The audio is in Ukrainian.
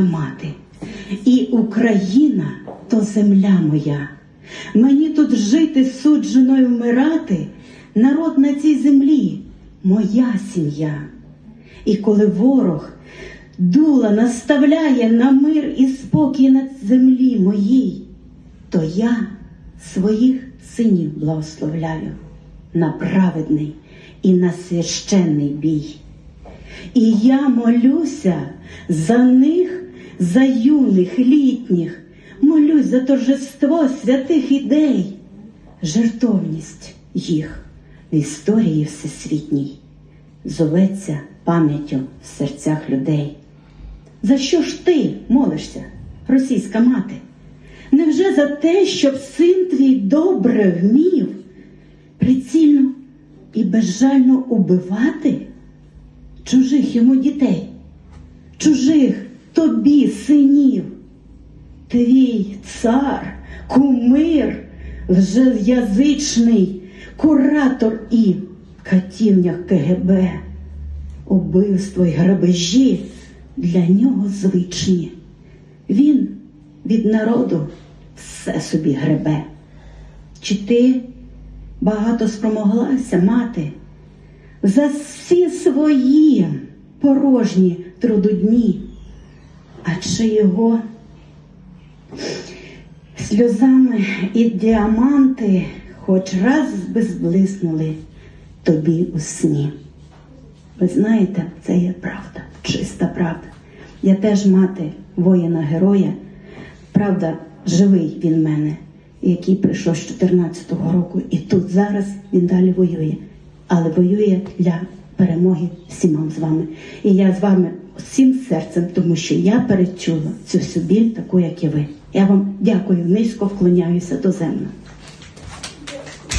мати, і Україна то земля моя. Мені тут жити суджено й вмирати, народ на цій землі, моя сім'я. І коли ворог дула наставляє на мир і спокій на землі моїй, то я своїх синів благословляю на праведний і на священний бій. І я молюся за них, за юних, літніх, молюсь за торжество святих ідей, жертовність їх в історії всесвітній зоветься пам'яттю в серцях людей. За що ж ти молишся, російська мати? Невже за те, щоб син твій добре вмів прицільно і безжально убивати чужих йому дітей, чужих тобі синів? Твій цар, кумир, лжеязичний, куратор і катівня КГБ, убивство й грабежі для нього звичні. Він від народу все собі гребе. Чи ти багато спромоглася мати за всі свої порожні трудодні, а чи його сльозами і діаманти хоч раз би зблиснули тобі у сні? Ви знаєте, це є правда, чиста правда. Я теж мати воїна-героя, правда, живий він в мене, який прийшов з 14-го року, і тут зараз він далі воює, але воює для перемоги всіма з вами. І я з вами всім серцем, тому що я перечула цю собі таку, як і ви. Я вам дякую, низько вклоняюся до землі.